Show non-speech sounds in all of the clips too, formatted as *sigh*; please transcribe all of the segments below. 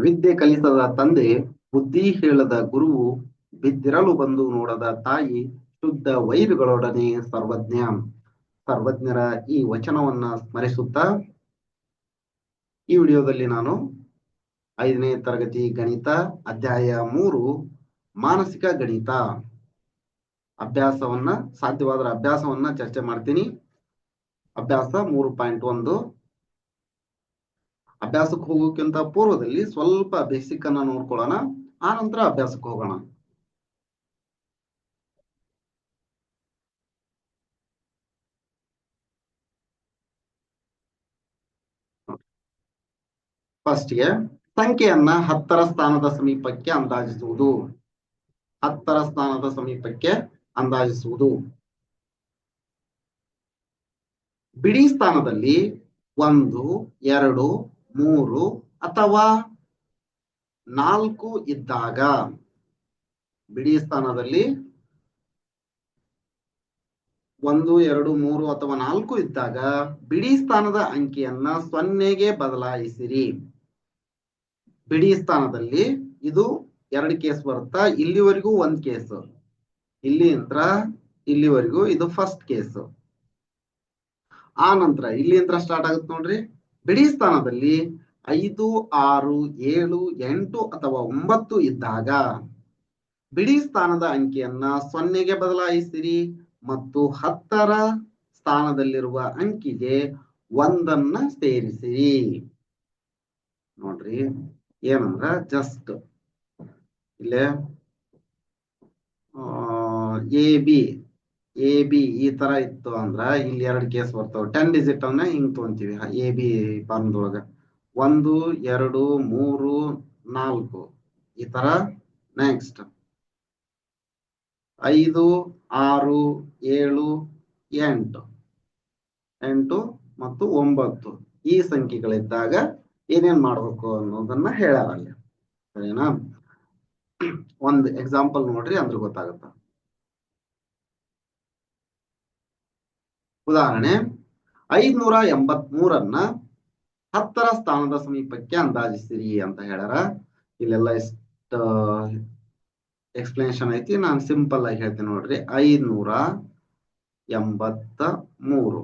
ವಿದ್ಯೆ ಕಲಿಸದ ತಂದೆ, ಬುದ್ಧಿ ಹೇಳದ ಗುರುವು, ಬಿದ್ದಿರಲು ಬಂದು ನೋಡದ ತಾಯಿ ಶುದ್ಧ ವೈರುಗಳೊಡನೆ ಸರ್ವಜ್ಞ. ಸರ್ವಜ್ಞರ ಈ ವಚನವನ್ನ ಸ್ಮರಿಸುತ್ತಾ ಈ ವಿಡಿಯೋದಲ್ಲಿ ನಾನು ಐದನೇ ತರಗತಿ ಗಣಿತ ಅಧ್ಯಾಯ ಮೂರು, ಮಾನಸಿಕ ಗಣಿತ. ಅಭ್ಯಾಸವನ್ನ ಸಾಧ್ಯವಾದ ಅಭ್ಯಾಸವನ್ನ ಚರ್ಚೆ ಮಾಡ್ತೀನಿ. ಅಭ್ಯಾಸ ಮೂರು ಪಾಯಿಂಟ್ ಒಂದು. ಅಭ್ಯಾಸಕ್ಕೆ ಹೋಗೋಕ್ಕಿಂತ ಪೂರ್ವದಲ್ಲಿ ಸ್ವಲ್ಪ ಬೇಸಿಕ್ ಅನ್ನ ನೋಡ್ಕೊಳ್ಳೋಣ. ಆ ನಂತರ ಅಭ್ಯಾಸಕ್ಕೆ ಹೋಗೋಣ. ಫಸ್ಟ್ಗೆ ಸಂಖ್ಯೆಯನ್ನ ಹತ್ತರ ಸ್ಥಾನದ ಸಮೀಪಕ್ಕೆ ಅಂದಾಜಿಸುವುದು. ಹತ್ತರ ಸ್ಥಾನದ ಸಮೀಪಕ್ಕೆ ಅಂದಾಜಿಸುವುದು. ಬಿಡಿ ಸ್ಥಾನದಲ್ಲಿ ಒಂದು, ಎರಡು ಮೂರು ಅಥವಾ ನಾಲ್ಕು ಇದ್ದಾಗ, ಬಿಡಿ ಸ್ಥಾನದಲ್ಲಿ ಒಂದು, ಎರಡು, ಮೂರು ಅಥವಾ ನಾಲ್ಕು ಇದ್ದಾಗ ಬಿಡಿ ಸ್ಥಾನದ ಅಂಕಿಯನ್ನ ಸೊನ್ನೆಗೆ ಬದಲಾಯಿಸಿರಿ. ಬಿಡಿ ಸ್ಥಾನದಲ್ಲಿ ಇದು ಎರಡು ಕೇಸ್ ಬರುತ್ತಾ, ಇಲ್ಲಿವರೆಗೂ ಒಂದ್ ಕೇಸ್. ಇಲ್ಲಿಂತ್ರ ಇಲ್ಲಿವರೆಗೂ ಇದು ಫಸ್ಟ್ ಕೇಸ್. ಆ ನಂತರ ಇಲ್ಲಿಂತ್ರ ಸ್ಟಾರ್ಟ್ ಆಗುತ್ತೆ ನೋಡ್ರಿ. ಬಿಡಿ ಸ್ಥಾನದಲ್ಲಿ ಐದು, ಆರು, ಏಳು, ಎಂಟು ಅಥವಾ ಒಂಬತ್ತು ಇದ್ದಾಗ ಬಿಡಿ ಸ್ಥಾನದ ಅಂಕಿಯನ್ನ ಸೊನ್ನೆಗೆ ಬದಲಾಯಿಸಿರಿ ಮತ್ತು ಹತ್ತರ ಸ್ಥಾನದಲ್ಲಿರುವ ಅಂಕಿಗೆ ಒಂದನ್ನ ಸೇರಿಸಿರಿ. ನೋಡ್ರಿ, ಏನಂದ್ರ ಜಸ್ಟ್ ಇಲ್ಲೇ ಎ ಬಿ ಎ ಬಿ ಈ ತರ ಇತ್ತು ಅಂದ್ರ ಇಲ್ಲಿ ಎರಡು ಕೇಸ್ ಬರ್ತಾವ. ಟೆನ್ ಡಿಜಿಟ್ ಅನ್ನ ಹಿಂಗ್ ತಗೊಂತೀವಿ. ಎ ಬಿ ಫಾರ್ಮ್ದೊಳಗ ಒಂದು, ಎರಡು, ಮೂರು, ನಾಲ್ಕು. ಈ ತರ ನೆಕ್ಸ್ಟ್ ಐದು, ಆರು, ಏಳು, ಎಂಟು. ಎಂಟು ಮತ್ತು ಒಂಬತ್ತು. ಈ ಸಂಖ್ಯೆಗಳಿದ್ದಾಗ ಏನೇನ್ ಮಾಡ್ಬೇಕು ಅನ್ನೋದನ್ನ ಹೇಳ್ಯಾರ ಅಲ್ಲಿ. ಸರಿನಾ? *clears throat* ಒಂದ್ ಎಕ್ಸಾಂಪಲ್ ನೋಡ್ರಿ, ಅಂದ್ರೆ ಗೊತ್ತಾಗತ್ತ. ಉದಾಹರಣೆ, ಐದ್ನೂರ ಎಂಬತ್ ಮೂರನ್ನ ಹತ್ತರ ಸ್ಥಾನದ ಸಮೀಪಕ್ಕೆ ಅಂದಾಜಿಸಿರಿ ಅಂತ ಹೇಳ್ಯಾರ. ಇಲ್ಲೆಲ್ಲ ಇಷ್ಟ ಎಕ್ಸ್ಪ್ಲನೇಷನ್ ಐತಿ. ನಾನು ಸಿಂಪಲ್ ಆಗಿ ಹೇಳ್ತೀನಿ ನೋಡ್ರಿ. ಐದ್ನೂರ ಎಂಬತ್ತ ಮೂರು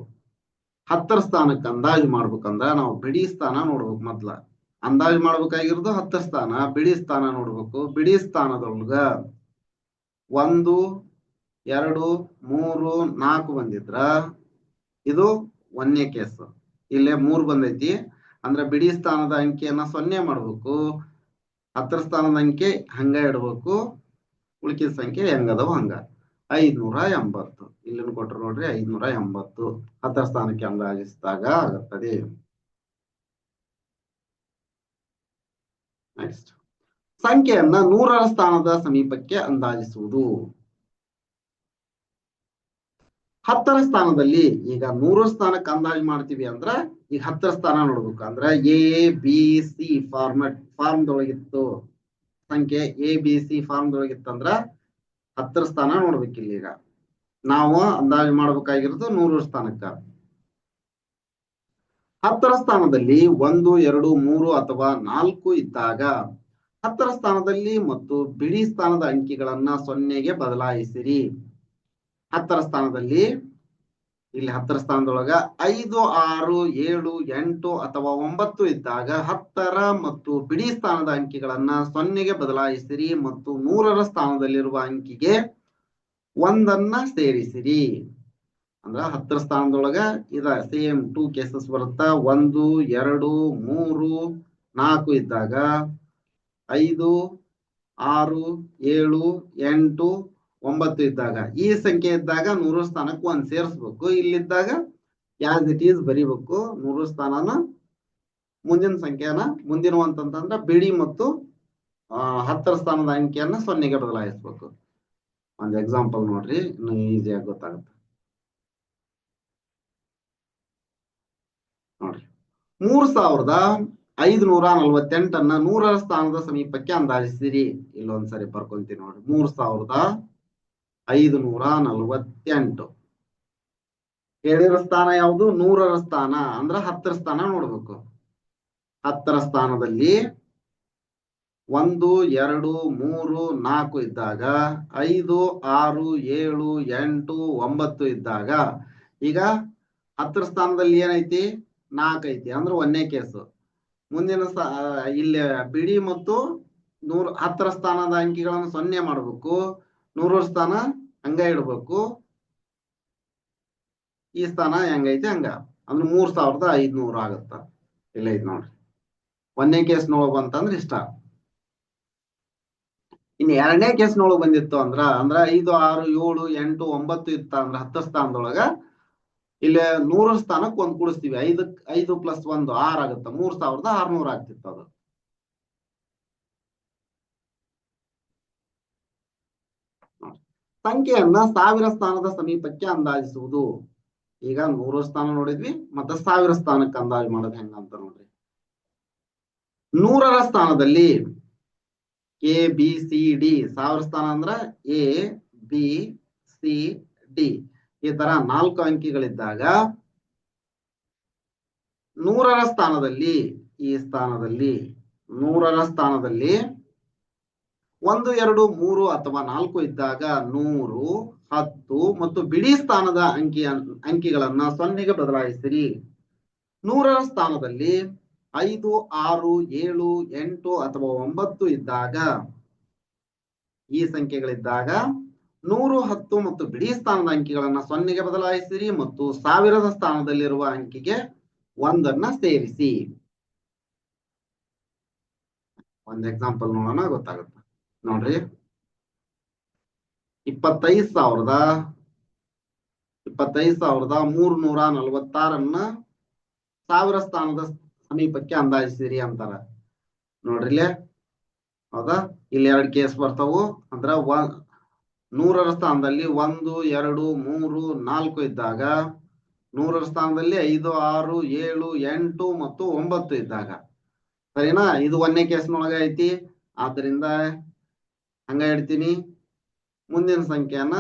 ಹತ್ತರ ಸ್ಥಾನಕ್ಕೆ ಅಂದಾಜು ಮಾಡ್ಬೇಕಂದ್ರ ನಾವು ಬಿಡಿ ಸ್ಥಾನ ನೋಡ್ಬೇಕು ಮೊದ್ಲ. ಅಂದಾಜು ಮಾಡ್ಬೇಕಾಗಿರೋದು ಹತ್ತರ ಸ್ಥಾನ, ಬಿಡಿ ಸ್ಥಾನ ನೋಡ್ಬೇಕು. ಬಿಡಿ ಸ್ಥಾನದೊಳಗ ಒಂದು, ಎರಡು, ಮೂರು, ನಾಲ್ಕು ಬಂದಿದ್ರ ಇದು ಒಂದನೇ ಕೇಸ್ ಇಲ್ಲೇ ಮೂರ್ ಬಂದೈತಿ. ಅಂದ್ರ ಬಿಡಿ ಸ್ಥಾನದ ಅಂಕಿಯನ್ನ ಸೊನ್ನೆ ಮಾಡ್ಬೇಕು. ಹತ್ತರ ಸ್ಥಾನದ ಅಂಕೆ ಹಂಗ ಇಡ್ಬೇಕು. ಉಳಿಕಿದ ಸಂಖ್ಯೆ ಹೆಂಗದವ ಹಂಗ. ಐದ್ನೂರ ಎಂಬತ್ತು. ಇಲ್ಲಿನ ಕೊಟ್ರು ನೋಡ್ರಿ, ಐದ್ನೂರ ಎಂಬತ್ತು. ಹತ್ತರ ಸ್ಥಾನಕ್ಕೆ ಅಂದಾಜಿಸಿದಾಗ ಆಗುತ್ತದೆ. ನೆಕ್ಸ್ಟ್ ಸಂಖ್ಯೆಯನ್ನ ನೂರರ ಸ್ಥಾನದ ಸಮೀಪಕ್ಕೆ ಅಂದಾಜಿಸುವುದು. ಹತ್ತರ ಸ್ಥಾನದಲ್ಲಿ ಈಗ ನೂರ ಸ್ಥಾನಕ್ಕೆ ಅಂದಾಜು ಮಾಡ್ತೀವಿ ಅಂದ್ರ ಈಗ ಹತ್ತರ ಸ್ಥಾನ ನೋಡ್ಬೇಕು. ಅಂದ್ರ ಎ ಬಿ ಸಿ ಫಾರ್ಮೆಟ್ ಫಾರ್ಮ್ದೊಳಗಿತ್ತು ಸಂಖ್ಯೆ ಎ ಬಿ ಸಿ ಫಾರ್ಮ್ದೊಳಗಿತ್ತಂದ್ರ ಹತ್ತರ ಸ್ಥಾನ ನೋಡ್ಬೇಕಿಲ್ಲ ಈಗ. ನಾವು ಅಂದಾಜು ಮಾಡ್ಬೇಕಾಗಿರೋದು ನೂರು ಸ್ಥಾನಕ್ಕ. ಹತ್ತರ ಸ್ಥಾನದಲ್ಲಿ ಒಂದು, ಎರಡು, ಮೂರು ಅಥವಾ ನಾಲ್ಕು ಇದ್ದಾಗ ಹತ್ತರ ಸ್ಥಾನದಲ್ಲಿ ಮತ್ತು ಬಿಳಿ ಸ್ಥಾನದ ಅಂಕಿಗಳನ್ನ ಸೊನ್ನೆಗೆ ಬದಲಾಯಿಸಿರಿ. ಹತ್ತರ ಸ್ಥಾನದಲ್ಲಿ, ಇಲ್ಲಿ ಹತ್ತರ ಸ್ಥಾನದೊಳಗ ಐದು, ಆರು, ಏಳು, ಎಂಟು ಅಥವಾ ಒಂಬತ್ತು ಇದ್ದಾಗ ಹತ್ತರ ಮತ್ತು ಬಿಡಿ ಸ್ಥಾನದ ಅಂಕಿಗಳನ್ನ ಸೊನ್ನೆಗೆ ಬದಲಾಯಿಸಿರಿ ಮತ್ತು ನೂರರ ಸ್ಥಾನದಲ್ಲಿರುವ ಅಂಕಿಗೆ ಒಂದನ್ನ ಸೇರಿಸಿರಿ. ಅಂದ್ರ ಹತ್ತರ ಸ್ಥಾನದೊಳಗ ಇದ ಸೇಮ್ ಟೂ ಕೇಸಸ್ ಬರುತ್ತಾ, ಒಂದು, ಎರಡು, ಮೂರು, ನಾಲ್ಕು ಇದ್ದಾಗ ಐದು, ಆರು, ಏಳು, ಎಂಟು ಒಂಬತ್ತು ಇದ್ದಾಗ, ಈ ಸಂಖ್ಯೆ ಇದ್ದಾಗ ನೂರು ಸ್ಥಾನಕ್ಕೆ ಒಂದ್ ಸೇರಿಸ್ಬೇಕು. ಇಲ್ಲಿದ್ದಾಗ ಯಾಸ್ ಇಟ್ ಈಸ್ ಬರಿಬೇಕು. ನೂರು ಸ್ಥಾನನ ಮುಂದಿನ ಸಂಖ್ಯೆನ ಮುಂದಿನ ಅಂತಂತಂದ್ರೆ ಬಿಡಿ ಮತ್ತು ಹತ್ತರ ಸ್ಥಾನದ ಅಂಕಿಯನ್ನ ಸೊನ್ನೆಗೆ ಬದಲಾಯಿಸ್ಬೇಕು. ಒಂದು ಎಕ್ಸಾಂಪಲ್ ನೋಡ್ರಿ, ಇನ್ನು ಈಸಿಯಾಗಿ ಗೊತ್ತಾಗುತ್ತೆ. ನೋಡ್ರಿ. ಮೂರ್ ಸಾವಿರದ ಐದುನೂರ ನಲ್ವತ್ತೆಂಟನ್ನ ನೂರರ ಸ್ಥಾನದ ಸಮೀಪಕ್ಕೆ ಅಂದಾಜಿಸಿರಿ. ಇಲ್ಲೊಂದ್ಸರಿ ಬರ್ಕೊಂತೀನಿ ನೋಡ್ರಿ. ಮೂರ್ ಸಾವಿರದ ಐದುನೂರ ನಲ್ವತ್ತೆಂಟು ಹೇಳಿರೋ ಸ್ಥಾನ ಯಾವುದು? ನೂರರ ಸ್ಥಾನ. ಅಂದ್ರ ಹತ್ತರ ಸ್ಥಾನ ನೋಡ್ಬೇಕು. ಹತ್ತರ ಸ್ಥಾನದಲ್ಲಿ ಒಂದು, ಎರಡು, ಮೂರು, ನಾಲ್ಕು ಇದ್ದಾಗ, ಐದು, ಆರು, ಏಳು, ಎಂಟು, ಒಂಬತ್ತು ಇದ್ದಾಗ, ಈಗ ಹತ್ತರ ಸ್ಥಾನದಲ್ಲಿ ಏನೈತಿ? ನಾಲ್ಕು ಐತಿ. ಅಂದ್ರೆ ಒಂದನೇ ಕೇಸು ಮುಂದಿನ ಇಲ್ಲಿ ಬಿಡಿ ಮತ್ತು ನೂರ, ಹತ್ತರ ಸ್ಥಾನದ ಅಂಕಿಗಳನ್ನು ಸೊನ್ನೆ ಮಾಡ್ಬೇಕು. ನೂರರ ಸ್ಥಾನ ಹಂಗ ಇಡ್ಬೇಕು. ಈ ಸ್ಥಾನ ಹೆಂಗೈತಿ ಹಂಗ. ಅಂದ್ರೆ ಮೂರ್ ಸಾವಿರದ ಐದ್ನೂರ ಆಗತ್ತ. ಇಲ್ಲ ಐತ್ ನೋಡ್ರಿ. ಒಂದನೇ ಕೇಸ್ ನೋಡಕ್ ಬಂತಂದ್ರೆ ಇಷ್ಟ. ಇನ್ ಎರಡನೇ ಕೇಸ್ ನೋಳಗ್ ಬಂದಿತ್ತು ಅಂದ್ರ ಅಂದ್ರ ಐದು, ಆರು, ಏಳು, ಎಂಟು, ಒಂಬತ್ತು ಇತ್ತ ಅಂದ್ರ ಹತ್ತು ಸ್ಥಾನದೊಳಗ ಇಲ್ಲಿ ನೂರ ಸ್ಥಾನಕ್ಕೆ ಒಂದ್ ಕೂಡಿಸ್ತೀವಿ. ಐದಕ್, ಐದು ಪ್ಲಸ್ ಒಂದು ಆರ್ ಆಗತ್ತ. ಮೂರ್ ಸಾವಿರದ ಆರ್ನೂರ ಆಗ್ತಿತ್ತು ಅದು. ಸಂಖ್ಯೆಯನ್ನ ಸಾವಿರ ಸ್ಥಾನದ ಸಮೀಪಕ್ಕೆ ಅಂದಾಜಿಸುವುದು. ಈಗ ನೂರು ಸ್ಥಾನ ನೋಡಿದ್ವಿ, ಮತ್ತೆ ಸಾವಿರ ಸ್ಥಾನಕ್ಕೆ ಅಂದಾಜು ಮಾಡೋದು ಹೆಂಗ ಅಂತ ನೋಡ್ರಿ. ನೂರರ ಸ್ಥಾನದಲ್ಲಿ ಎ ಬಿ ಸಿ ಡಿ ಸಾವಿರ ಸ್ಥಾನ ಅಂದ್ರ ಎ ಬಿ ಸಿ ಡಿ ಈ ತರ ನಾಲ್ಕು ಅಂಕಿಗಳಿದ್ದಾಗ ನೂರರ ಸ್ಥಾನದಲ್ಲಿ ಈ ಸ್ಥಾನದಲ್ಲಿ ನೂರರ ಸ್ಥಾನದಲ್ಲಿ ಒಂದು, ಎರಡು, ಮೂರು ಅಥವಾ ನಾಲ್ಕು ಇದ್ದಾಗ ನೂರು, ಹತ್ತು ಮತ್ತು ಬಿಡಿ ಸ್ಥಾನದ ಅಂಕಿ, ಅಂಕಿಗಳನ್ನ ಸೊನ್ನೆಗೆ ಬದಲಾಯಿಸಿರಿ. ನೂರರ ಸ್ಥಾನದಲ್ಲಿ ಐದು, ಆರು, ಏಳು, ಎಂಟು ಅಥವಾ ಒಂಬತ್ತು ಇದ್ದಾಗ, ಈ ಸಂಖ್ಯೆಗಳಿದ್ದಾಗ ನೂರು, ಹತ್ತು ಮತ್ತು ಬಿಡಿ ಸ್ಥಾನದ ಅಂಕಿಗಳನ್ನ ಸೊನ್ನೆಗೆ ಬದಲಾಯಿಸಿರಿ ಮತ್ತು ಸಾವಿರದ ಸ್ಥಾನದಲ್ಲಿರುವ ಅಂಕಿಗೆ ಒಂದನ್ನ ಸೇರಿಸಿ. ಒಂದ್ ಎಕ್ಸಾಂಪಲ್ ನೋಡೋಣ, ಗೊತ್ತಾಗುತ್ತೆ. ನೋಡ್ರಿ. ಇಪ್ಪತ್ತೈದ್ ಸಾವಿರದ, ಇಪ್ಪತ್ತೈದು ಸಾವಿರದ ಮೂರ್ ನೂರ ನಲವತ್ತಾರನ್ನ ಸಾವಿರ ಸ್ಥಾನದ ಸಮೀಪಕ್ಕೆ ಅಂದಾಜಿಸಿರಿ ಅಂತಾರ. ನೋಡ್ರಿಲೆ. ಹೌದಾ? ಇಲ್ಲಿ ಎರಡು ಕೇಸ್ ಬರ್ತಾವು. ಅಂದ್ರ ಒ ನೂರರ ಸ್ಥಾನದಲ್ಲಿ ಒಂದು, ಎರಡು, ಮೂರು, ನಾಲ್ಕು ಇದ್ದಾಗ, ನೂರರ ಸ್ಥಾನದಲ್ಲಿ ಐದು, ಆರು, ಏಳು, ಎಂಟು ಮತ್ತು ಒಂಬತ್ತು ಇದ್ದಾಗ. ಸರಿನಾ? ಇದು ಒಂದನೇ ಕೇಸ್ನೊಳಗ ಐತಿ. ಆದ್ರಿಂದ ಹಂಗ ಇಡ್ತೀನಿ ಮುಂದಿನ ಸಂಖ್ಯೆಯನ್ನ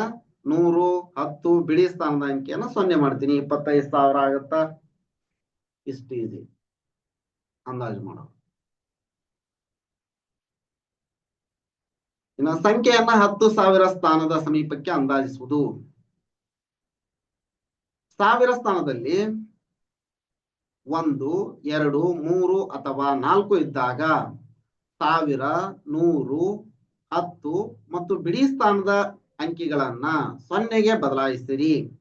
ನೂರು, ಹತ್ತು ಬಿಡಿ ಸ್ಥಾನದ ಅಂಕಿಯನ್ನ ಸೊನ್ನೆ ಮಾಡ್ತೀನಿ. ಇಪ್ಪತ್ತೈದು ಸಾವಿರ ಆಗತ್ತಾ? ಇಷ್ಟು ಈಸಿ ಅಂದಾಜು ಮಾಡೋ ಇನ್ನು ಸಂಖ್ಯೆಯನ್ನ ಹತ್ತು ಸಾವಿರ ಸ್ಥಾನದ ಸಮೀಪಕ್ಕೆ ಅಂದಾಜಿಸುವುದು. ಸಾವಿರ ಸ್ಥಾನದಲ್ಲಿ ಒಂದು, ಎರಡು, ಮೂರು ಅಥವಾ ನಾಲ್ಕು ಇದ್ದಾಗ ಸಾವಿರ, ನೂರು ಹತ್ತು ಮತ್ತು ಬಿಡಿ ಸ್ಥಾನದ ಅಂಕಿಗಳನ್ನ ಸೊನ್ನೆಗೆ ಬದಲಾಯಿಸಿರಿ.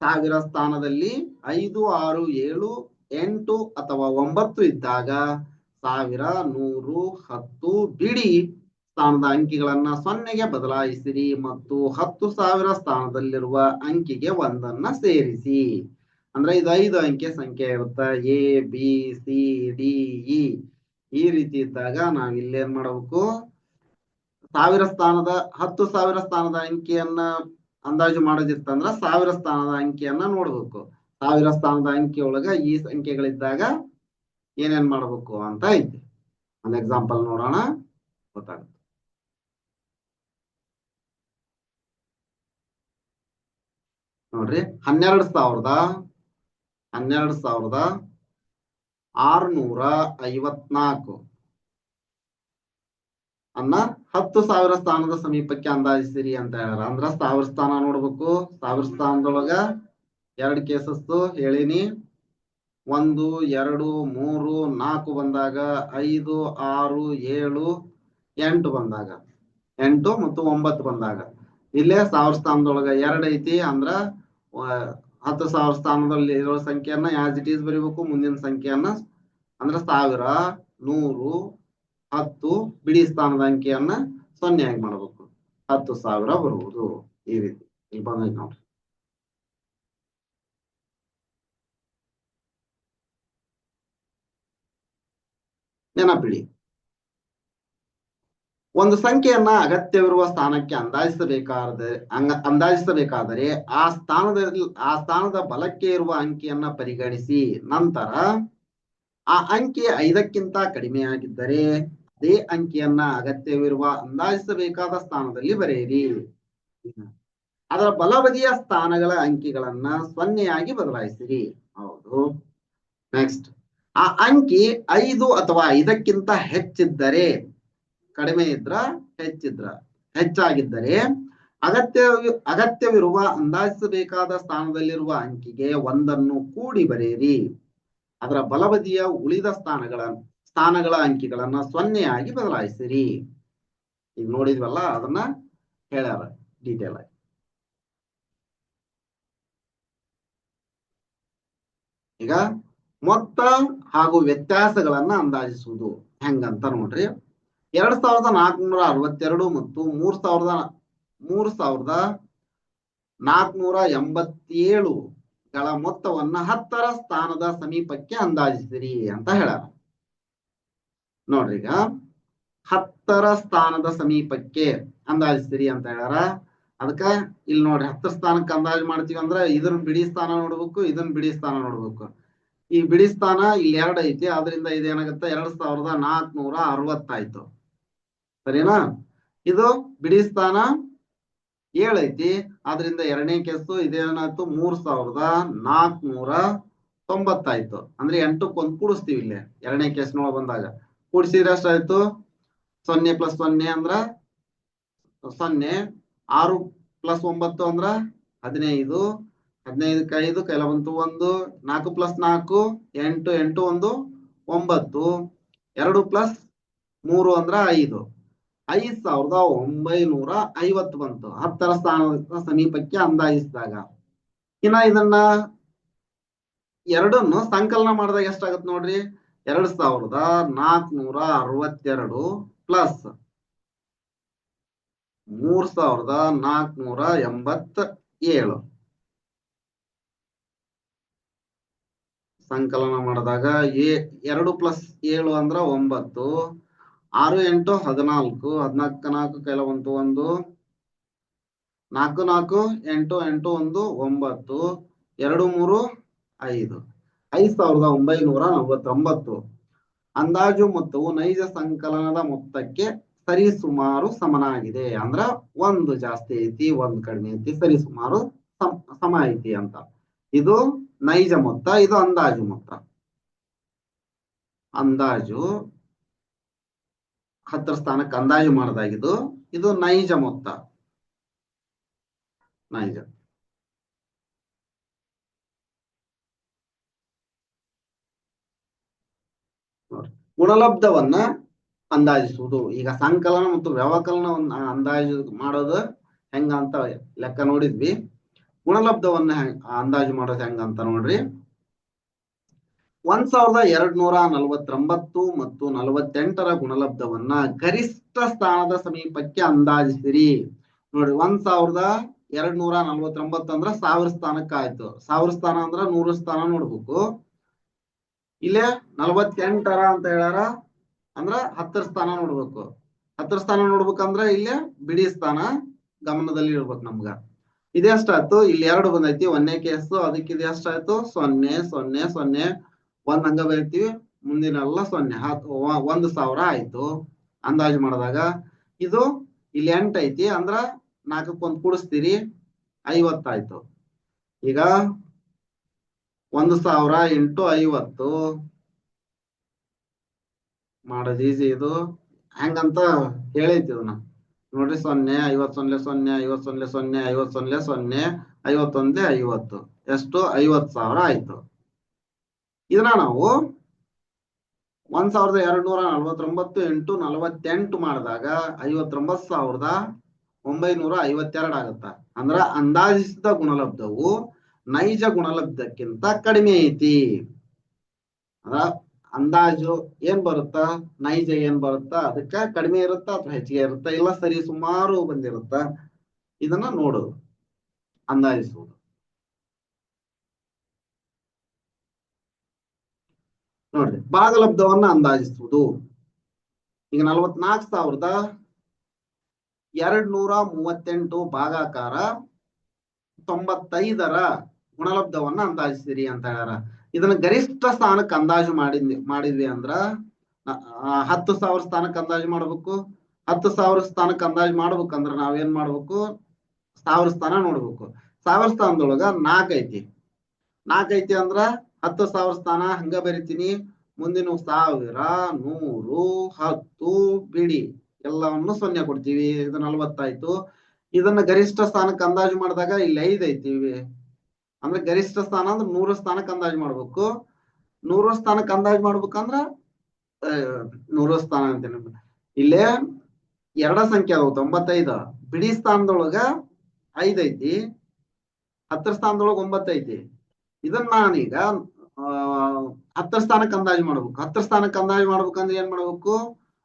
ಸಾವಿರ ಸ್ಥಾನದಲ್ಲಿ ಐದು, ಆರು, ಏಳು, ಎಂಟು ಅಥವಾ ಒಂಬತ್ತು ಇದ್ದಾಗ ಸಾವಿರ, ನೂರು, ಹತ್ತು ಬಿಡಿ ಸ್ಥಾನದ ಅಂಕಿಗಳನ್ನ ಸೊನ್ನೆಗೆ ಬದಲಾಯಿಸಿರಿ ಮತ್ತು ಹತ್ತು ಸಾವಿರ ಸ್ಥಾನದಲ್ಲಿರುವ ಅಂಕಿಗೆ ಒಂದನ್ನ ಸೇರಿಸಿ. ಅಂದ್ರೆ ಇದು ಐದು ಅಂಕೆ ಸಂಖ್ಯೆ ಇರುತ್ತ. A, B, C, D, E. ಈ ರೀತಿ ಇದ್ದಾಗ ನಾವ್ ಇಲ್ಲೇನ್ ಮಾಡಬೇಕು? ಸಾವಿರ ಸ್ಥಾನದ, ಹತ್ತು ಸಾವಿರ ಸ್ಥಾನದ ಅಂಕಿಯನ್ನ ಅಂದಾಜು ಮಾಡೋದಿತ್ತಂದ್ರ ಸಾವಿರ ಸ್ಥಾನದ ಅಂಕಿಯನ್ನ ನೋಡ್ಬೇಕು. ಸಾವಿರ ಸ್ಥಾನದ ಅಂಕಿ ಈ ಸಂಖ್ಯೆಗಳಿದ್ದಾಗ ಏನೇನ್ ಮಾಡ್ಬೇಕು ಅಂತ ಐತಿ. ಒಂದ್ ಎಕ್ಸಾಂಪಲ್ ನೋಡೋಣ, ಗೊತ್ತಾಗುತ್ತೆ. ನೋಡ್ರಿ, ಹನ್ನೆರಡು ಸಾವಿರದ ಹನ್ನೆರಡು ಸಾವಿರದ ಆರ್ನೂರ ಐವತ್ನಾಲ್ಕು. ಅನ್ನ ಹತ್ತು ಸಾವಿರ ಸ್ಥಾನದ ಸಮೀಪಕ್ಕೆ ಅಂದಾಜಿಸಿರಿ ಅಂತ ಹೇಳ್ಯಾರ. ಅಂದ್ರ ಸಾವಿರ ಸ್ಥಾನ ನೋಡ್ಬೇಕು. ಸಾವಿರ ಸ್ಥಾನದೊಳಗ ಎರಡ್ ಕೇಸಸ್ ಹೇಳಿನಿ. ಒಂದು, ಎರಡು, ಮೂರು, ನಾಲ್ಕು ಬಂದಾಗ ಐದು, ಆರು, ಏಳು, ಎಂಟು ಬಂದಾಗ. ಎಂಟು ಮತ್ತು ಒಂಬತ್ತು ಬಂದಾಗ. ಇಲ್ಲೇ ಸಾವಿರ ಸ್ಥಾನದೊಳಗ ಎರಡ್ ಐತಿ. ಅಂದ್ರ ಹತ್ತು ಸಾವಿರ ಸ್ಥಾನದಲ್ಲಿ ಇರೋ ಸಂಖ್ಯೆಯನ್ನ ಆಸ್ ಇಟ್ ಈಸ್ ಬರಿಬೇಕು. ಮುಂದಿನ ಸಂಖ್ಯೆಯನ್ನ, ಅಂದ್ರ ಸಾವಿರ, ನೂರು ಹತ್ತು ಬಿಡಿ ಸ್ಥಾನದ ಅಂಕಿಯನ್ನ ಸೊನ್ನೆಯಾಗಿ ಮಾಡಬೇಕು. ಹತ್ತು ಸಾವಿರ ಬರುವುದು ಈ ರೀತಿ. ಇಲ್ಲಿ ಬಂದೈತಿ ನೋಡ್ರಿ. ನೆನಪಿಡಿ. ಒಂದು ಸಂಖ್ಯೆಯನ್ನ ಅಗತ್ಯವಿರುವ ಸ್ಥಾನಕ್ಕೆ ಅಂದಾಜಿಸಬೇಕಾದ ಅಂದಾಜಿಸಬೇಕಾದರೆ ಆ ಸ್ಥಾನದ ಆ ಸ್ಥಾನದ ಬಲಕ್ಕೆ ಇರುವ ಅಂಕಿಯನ್ನ ಪರಿಗಣಿಸಿ ನಂತರ ಆ ಅಂಕಿ ಐದಕ್ಕಿಂತ ಕಡಿಮೆಯಾಗಿದ್ದರೆ ಅದೇ ಅಂಕಿಯನ್ನ ಅಗತ್ಯವಿರುವ ಅಂದಾಜಿಸಬೇಕಾದ ಸ್ಥಾನದಲ್ಲಿ ಬರೆಯಿರಿ. ಅದರ ಬಲಬದಿಯ ಸ್ಥಾನಗಳ ಅಂಕಿಗಳನ್ನ ಸೊನ್ನೆಯಾಗಿ ಬದಲಾಯಿಸಿರಿ. ಹೌದು. ನೆಕ್ಸ್ಟ್ ಆ ಅಂಕಿ ಐದು ಅಥವಾ ಐದಕ್ಕಿಂತ ಹೆಚ್ಚಿದ್ದರೆ, ಕಡಿಮೆ ಇದ್ರ ಹೆಚ್ಚಿದ್ರ, ಹೆಚ್ಚಾಗಿದ್ದರೆ ಅಗತ್ಯ ಅಗತ್ಯವಿರುವ ಅಂದಾಜಿಸಬೇಕಾದ ಸ್ಥಾನದಲ್ಲಿರುವ ಅಂಕಿಗೆ ಒಂದನ್ನು ಕೂಡಿ ಬರೆಯಿರಿ. ಅದರ ಬಲಬದಿಯ ಉಳಿದ ಸ್ಥಾನಗಳ ಸ್ಥಾನಗಳ ಅಂಕಿಗಳನ್ನ ಸೊನ್ನೆಯಾಗಿ ಬದಲಾಯಿಸಿರಿ ಈಗ ನೋಡಿದ್ವಲ್ಲ, ಅದನ್ನ ಹೇಳ್ಯಾರ ಡೀಟೇಲ್ ಆಗಿ. ಈಗ ಮೊತ್ತ ಹಾಗೂ ವ್ಯತ್ಯಾಸಗಳನ್ನ ಅಂದಾಜಿಸುವುದು ಹೆಂಗಂತ ನೋಡ್ರಿ. ಎರಡ್ ಸಾವಿರದ ನಾಲ್ಕುನೂರ ಅರವತ್ತೆರಡು ಮತ್ತು ಮೂರ್ ಸಾವಿರದ ಮೂರ್ ಸಾವಿರದ ನಾಲ್ಕುನೂರ ಎಂಬತ್ತೇಳು ಗಳ ಮೊತ್ತವನ್ನ ಹತ್ತರ ಸ್ಥಾನದ ಸಮೀಪಕ್ಕೆ ಅಂದಾಜಿಸಿರಿ ಅಂತ ಹೇಳ್ಯಾರ. ನೋಡ್ರಿ ಈಗ ಹತ್ತರ ಸ್ಥಾನದ ಸಮೀಪಕ್ಕೆ ಅಂದಾಜಿಸ್ತೀರಿ ಅಂತ ಹೇಳಾರ ಅದಕ್ಕ ಇಲ್ಲಿ ನೋಡ್ರಿ, ಹತ್ತರ ಸ್ಥಾನಕ್ಕೆ ಅಂದಾಜು ಮಾಡ್ತೀವಿ ಅಂದ್ರ ಇದನ್ನ ಬಿಡಿ ಸ್ಥಾನ ನೋಡ್ಬೇಕು, ಇದನ್ನ ಬಿಡಿ ಸ್ಥಾನ ನೋಡ್ಬೇಕು. ಈ ಬಿಡಿ ಸ್ಥಾನ ಇಲ್ಲಿ ಎರಡು ಐತಿ ಅದರಿಂದ ಇದೇನಾಗುತ್ತೆ? ಎರಡ್ ಸಾವಿರದ ನಾಲ್ಕನೂರ ಅರವತ್ತಾಯ್ತು. ಸರಿನಾ? ಇದು ಬಿಡಿ ಸ್ಥಾನ ಏಳ್ ಐತಿ, ಆದ್ರಿಂದ ಎರಡನೇ ಕೇಸು ಇದೇನಾಯ್ತು? ಮೂರ್ ಸಾವಿರದ ನಾಲ್ಕನೂರ ತೊಂಬತ್ತಾಯ್ತು. ಅಂದ್ರೆ ಎಂಟಕ್ಕೆ ಒಂದ್ ಕೂಡಿಸ್ತೀವಿ ಇಲ್ಲಿ, ಎರಡನೇ ಕೇಸ್ ನೋಡ್ ಬಂದಾಗ ಕೂಡಿಸಿದ್ರೆ ಎಷ್ಟಾಯ್ತು? ಸೊನ್ನೆ ಪ್ಲಸ್ ಸೊನ್ನೆ ಅಂದ್ರ ಸೊನ್ನೆ, ಆರು ಪ್ಲಸ್ ಒಂಬತ್ತು ಅಂದ್ರ ಹದಿನೈದು. ಹದಿನೈದು ಐದು, ಕೈಲ ಬಂತು ಒಂದು, ನಾಲ್ಕು ಪ್ಲಸ್ ನಾಲ್ಕು, ಎಂಟು ಎಂಟು ಒಂದು ಒಂಬತ್ತು. ಎರಡು ಪ್ಲಸ್ ಮೂರು ಅಂದ್ರ ಐದು. ಐದ್ ಸಾವಿರದ ಒಂಬೈನೂರ ಐವತ್ತು ಬಂತು. ಹತ್ತರ ಸ್ಥಾನದ ಸಮೀಪಕ್ಕೆ ಅಂದಾಜಿಸಿದಾಗ. ಇನ್ನ ಇದನ್ನ ಎರಡನ್ನು ಸಂಕಲನ ಮಾಡಿದಾಗ ಎಷ್ಟಾಗತ್ತೆ ನೋಡ್ರಿ? ಎರಡ್ ಸಾವಿರದ ನಾಲ್ಕನೂರ ಅರವತ್ತೆರಡು ಪ್ಲಸ್ ಮೂರ್ ಸಾವಿರದ ನಾಲ್ಕನೂರ ಎಂಬತ್ತ ಏಳು ಸಂಕಲನ ಮಾಡಿದಾಗ ಎ ಎರಡು ಪ್ಲಸ್ ಏಳು ಅಂದ್ರ ಒಂಬತ್ತು. ಆರು, ಎಂಟು, ಹದಿನಾಲ್ಕು ಹದಿನಾಲ್ಕು, ನಾಲ್ಕು, ಕೈಲ ಬಂತು ಒಂದು. ನಾಲ್ಕು ನಾಲ್ಕು, ಎಂಟು ಎಂಟು, ಒಂದು, ಒಂಬತ್ತು. ಎರಡು, ಮೂರು, ಐದು. ಐದ್ ಸಾವಿರದ ಒಂಬೈನೂರ ನಲವತ್ತೊಂಬತ್ತು. ಅಂದಾಜು ಮೊತ್ತವು ನೈಜ ಸಂಕಲನದ ಮೊತ್ತಕ್ಕೆ ಸರಿಸುಮಾರು ಸಮನಾಗಿದೆ ಅಂದ್ರ ಒಂದು ಜಾಸ್ತಿ ಐತಿ, ಒಂದ್ ಕಡಿಮೆ ಐತಿ, ಸರಿಸುಮಾರು ಸುಮಾರು ಸಮ ಐತಿ ಅಂತ. ಇದು ನೈಜ ಮೊತ್ತ, ಇದು ಅಂದಾಜು ಮೊತ್ತ. ಅಂದಾಜು ಹತ್ತರ ಸ್ಥಾನಕ್ಕೆ ಅಂದಾಜು ಮಾಡದಾಗಿದ್ದು ಇದು ನೈಜ ಮೊತ್ತ. ನೈಜ ನೋಡ್ರಿ ಗುಣಲಬ್ಧವನ್ನ ಅಂದಾಜಿಸುವುದು. ಈಗ ಸಂಕಲನ ಮತ್ತು ವ್ಯವಕಲನವನ್ನ ಅಂದಾಜು ಮಾಡೋದು ಹೆಂಗ ಅಂತ ಲೆಕ್ಕ ನೋಡಿದ್ವಿ. ಗುಣಲಬ್ಧವನ್ನ ಅಂದಾಜು ಮಾಡೋದು ಹೆಂಗ ಅಂತ ನೋಡ್ರಿ. ಒಂದ್ ಸಾವಿರದ ಎರಡ್ ನೂರ ನಲವತ್ತೊಂಬತ್ತು ಮತ್ತು ನಲವತ್ತೆಂಟರ ಗುಣಲಬ್ಧವನ್ನ ಗರಿಷ್ಠ ಸ್ಥಾನದ ಸಮೀಪಕ್ಕೆ ಅಂದಾಜಿಸಿರಿ. ನೋಡ್ರಿ, ಒಂದ್ ಸಾವಿರದ ಎರಡ್ ನೂರ ನಲವತ್ತೊಂಬತ್ತು ಅಂದ್ರ ಸಾವಿರ ಸ್ಥಾನಕ್ಕೆ ಆಯ್ತು ಸಾವಿರ ಸ್ಥಾನ ಅಂದ್ರ ನೂರು ಸ್ಥಾನ ನೋಡ್ಬೇಕು. ಇಲ್ಲೇ ನಲ್ವತ್ತೆಂಟರ ಅಂತ ಹೇಳಾರ ಅಂದ್ರ ಹತ್ತರ ಸ್ಥಾನ ನೋಡ್ಬೇಕು. ಹತ್ತರ ಸ್ಥಾನ ನೋಡ್ಬೇಕಂದ್ರ ಇಲ್ಲೇ ಬಿಡಿ ಸ್ಥಾನ ಗಮನದಲ್ಲಿ ಇರ್ಬೇಕು ನಮ್ಗ. ಇದೆಷ್ಟಾಯ್ತು ಇಲ್ಲಿ ಎರಡು ಬಂದೈತಿ. ಒಂದನೇ ಕೇಸು, ಅದಕ್ಕೆ ಇದು ಎಷ್ಟಾಯ್ತು? ಸೊನ್ನೆ ಸೊನ್ನೆ ಸೊನ್ನೆ. ಒಂದ್ ಹಂಗ ಮುಂದಿನ ಎಲ್ಲ ಸೊನ್ನೆ. ಹತ್ ಒಂದು ಸಾವಿರ ಆಯ್ತು. ಅಂದಾಜು ಮಾಡಿದಾಗ ಇದು ಇಲ್ಲಿ ಎಂಟೈತಿ ಐತಿ. ಅಂದ್ರ ನಾಲ್ಕಕ್ಕೆ ಒಂದ್ ಕೂಡಿಸ್ತೀರಿ, ಐವತ್ತಾಯ್ತು. ಈಗ ಒಂದು ಸಾವಿರ ಇಂಟು ಐವತ್ತು ಮಾಡೋದು ಈಸಿ ಇದು. ಹೆಂಗಂತ ಹೇಳೈತಿ ಇದನ್ನ. ನೋಡ್ರಿ, ಸೊನ್ನೆ ಐವತ್ ಸೊನ್ನೆ ಸೊನ್ನೆ ಐವತ್ ಸೊನ್ನೆ ಸೊನ್ನೆ ಐವತ್ ಸೊನ್ನೆ ಸೊನ್ನೆ ಐವತ್ತೊಂದೇ ಐವತ್ತು. ಎಷ್ಟು? ಐವತ್ ಸಾವಿರ ಆಯ್ತು. ಇದನ್ನ ನಾವು ಒಂದ್ ಸಾವಿರದ ಎರಡ್ ನೂರ ನಲವತ್ತೊಂಬತ್ತು ಎಂಟು ನಲವತ್ತೆಂಟು ಮಾಡಿದಾಗ ಐವತ್ತೊಂಬತ್ ಸಾವಿರದ ಒಂಬೈನೂರ ಐವತ್ತೆರಡು ಆಗುತ್ತ? ಅಂದ್ರ ಅಂದಾಜಿಸಿದ ಗುಣಲಬ್ಧವು ನೈಜ ಗುಣಲಬ್ಧಕ್ಕಿಂತ ಕಡಿಮೆ ಐತಿ. ಅದ ಅಂದಾಜು ಏನ್ ಬರುತ್ತಾ? ನೈಜ ಏನ್ ಬರುತ್ತಾ? ಅದಕ್ಕ ಕಡಿಮೆ ಇರುತ್ತಾ ಅಥವಾ ಹೆಚ್ಚಿಗೆ ಇರುತ್ತಾ? ಇಲ್ಲ, ಸರಿ, ಸುಮಾರು ಬಂದಿರುತ್ತ. ಇದನ್ನ ನೋಡುದು ಅಂದಾಜಿಸುವುದು. ನೋಡ್ರಿ, ಭಾಗಲಬ್ಧವನ್ನ ಅಂದಾಜಿಸುವುದು. ಈಗ ನಲವತ್ನಾಲ್ಕು ಸಾವಿರದ ಎರಡ್ ನೂರ ಮೂವತ್ತೆಂಟು ಭಾಗಾಕಾರ ತೊಂಬತ್ತೈದರ ಗುಣಲಬ್ಧವನ್ನ ಅಂದಾಜಿಸಿರಿ ಅಂತ ಹೇಳ್ಯಾರ. ಇದನ್ನ ಗರಿಷ್ಠ ಸ್ಥಾನಕ್ಕೆ ಅಂದಾಜು ಮಾಡಿದ್ವಿ ಮಾಡಿದ್ವಿ ಅಂದ್ರ ಹತ್ತು ಸಾವಿರ ಸ್ಥಾನಕ್ಕೆ ಅಂದಾಜು ಮಾಡ್ಬೇಕು. ಹತ್ತು ಸಾವಿರ ಸ್ಥಾನಕ್ಕೆ ಅಂದಾಜು ಮಾಡ್ಬೇಕಂದ್ರ ನಾವೇನ್ ಮಾಡ್ಬೇಕು? ಸಾವಿರ ಸ್ಥಾನ ನೋಡ್ಬೇಕು. ಸಾವಿರ ಸ್ಥಾನದೊಳಗ ನಾಲ್ಕೈತಿ ಐತಿ. ನಾಕ್ ಐತಿ ಅಂದ್ರ ಹತ್ತು ಸಾವಿರ ಸ್ಥಾನ ಹಂಗ ಬರಿತೀನಿ. ಮುಂದಿನ ಸಾವಿರ, ನೂರು, ಹತ್ತು ಬಿಡಿ. ಎಲ್ಲವನ್ನು ಸೊನ್ನೆ ಕೊಡ್ತೀವಿ. ಇದು ನಲ್ವತ್ತಾಯ್ತು. ಇದನ್ನ ಗರಿಷ್ಠ ಸ್ಥಾನಕ್ಕೆ ಅಂದಾಜು ಮಾಡಿದಾಗ ಇಲ್ಲಿ ಐದ್ ಐತಿ. ಇವೆ. ಅಂದ್ರೆ ಗರಿಷ್ಠ ಸ್ಥಾನ ಅಂದ್ರೆ ನೂರ ಸ್ಥಾನಕ್ಕೆ ಅಂದಾಜು ಮಾಡ್ಬೇಕು. ನೂರ ಸ್ಥಾನಕ್ಕೆ ಅಂದಾಜು ಮಾಡ್ಬೇಕಂದ್ರ ನೂರ ಸ್ಥಾನ ಅಂತೇನೆ ಇಲ್ಲೇ ಎರಡ ಸಂಖ್ಯೆ ಅದಾವ, ತೊಂಬತ್ತೈದು. ಬಿಡಿ ಸ್ಥಾನದೊಳಗ ಐದ್ ಐತಿ, ಹತ್ತರ ಸ್ಥಾನದೊಳಗ ಒಂಬತ್ತೈತಿ ಇದನ್ನ ನಾನೀಗ ಹತ್ತರ ಸ್ಥಾನಕ್ಕೆ ಅಂದಾಜು ಮಾಡ್ಬೇಕು. ಹತ್ತರ ಸ್ಥಾನಕ್ಕೆ ಅಂದಾಜು ಮಾಡ್ಬೇಕಂದ್ರೆ ಏನ್ ಮಾಡ್ಬೇಕು?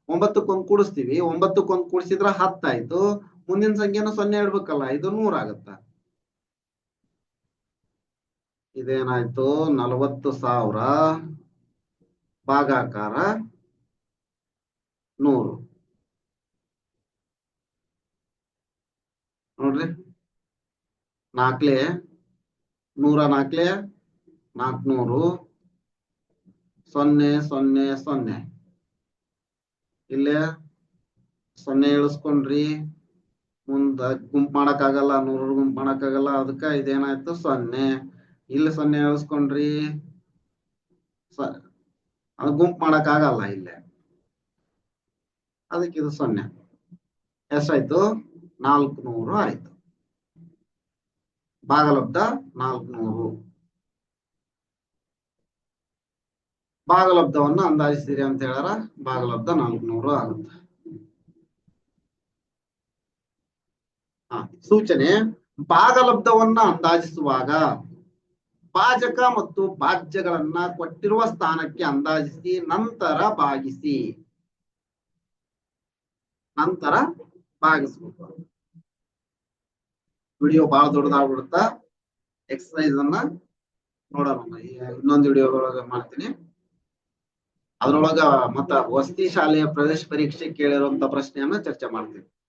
ಒಂಬತ್ತಕ್ಕೊಂದ್ ಕೂಡಿಸ್ತೀವಿ. ಒಂಬತ್ತಕ್ಕೊಂದು ಕೂಡಿಸಿದ್ರ ಹತ್ತಾಯ್ತು. ಮುಂದಿನ ಸಂಖ್ಯೆನ ಸೊನ್ನೆ ಇಡ್ಬೇಕಲ್ಲ, ಇದು ನೂರ ಆಗತ್ತ? ಇದೇನಾಯ್ತು? ನಲವತ್ತು ಸಾವಿರ ಭಾಗಾಕಾರ ನೂರು. ನೋಡ್ರಿ. ನಾಲ್ಕಲೆ, ನೂರ ನಾಲ್ಕಲೆ, ನಾಲ್ಕನೂರು. ಸೊನ್ನೆ ಸೊನ್ನೆ ಸೊನ್ನೆ. ಇಲ್ಲೇ ಸೊನ್ನೆ ಇಳಿಸ್ಕೊಂಡ್ರಿ. ಮುಂದ ಗುಂಪ್ ಮಾಡಕ್ ಆಗಲ್ಲ ನೂರ ಗುಂಪ್ ಮಾಡಕ್ ಆಗಲ್ಲ ಅದಕ್ಕ ಇದೇನಾಯ್ತು? ಸೊನ್ನೆ. ಇಲ್ಲಿ ಸೊನ್ನೆ ಇಳಿಸ್ಕೊಂಡ್ರಿ ಅದು ಗುಂಪ್ ಮಾಡಕ್ ಆಗಲ್ಲ ಇಲ್ಲೇ. ಅದಕ್ಕೆ ಇದು ಸೊನ್ನೆ. ಎಷ್ಟಾಯ್ತು? ನಾಲ್ಕುನೂರು ಆಯ್ತು. ಭಾಗಲಬ್ಧ ನಾಲ್ಕುನೂರು. ಭಾಗಲಬ್ಧವನ್ನ ಅಂದಾಜಿಸಿರಿ ಅಂತ ಹೇಳಾರ ಭಾಗಲಬ್ಧ ನಾಲ್ಕುನೂರು ಆಗುತ್ತೆ. ಸೂಚನೆ. ಭಾಗಲಬ್ಧವನ್ನ ಅಂದಾಜಿಸುವಾಗ ಭಾಜಕ ಮತ್ತು ಭಾಜ್ಯಗಳನ್ನ ಕೊಟ್ಟಿರುವ ಸ್ಥಾನಕ್ಕೆ ಅಂದಾಜಿಸಿ, ನಂತರ ಭಾಗಿಸಿ. ನಂತರ ಭಾಗಿಸ್ಬೇಕು. ವಿಡಿಯೋ ಬಹಳ ದೊಡ್ಡದಾಗ್ಬಿಡುತ್ತ? ಎಕ್ಸಸೈಸ್ ಅನ್ನ ನೋಡೋಣ ಇನ್ನೊಂದು ವಿಡಿಯೋದೊಳಗ ಮಾಡ್ತೀನಿ. ಅದರೊಳಗ ಮತ್ತ ವಸತಿ ಶಾಲೆಯ ಪ್ರವೇಶ ಪರೀಕ್ಷೆ ಕೇಳಿರುವಂತ ಪ್ರಶ್ನೆಯನ್ನ ಚರ್ಚೆ ಮಾಡ್ತೀನಿ.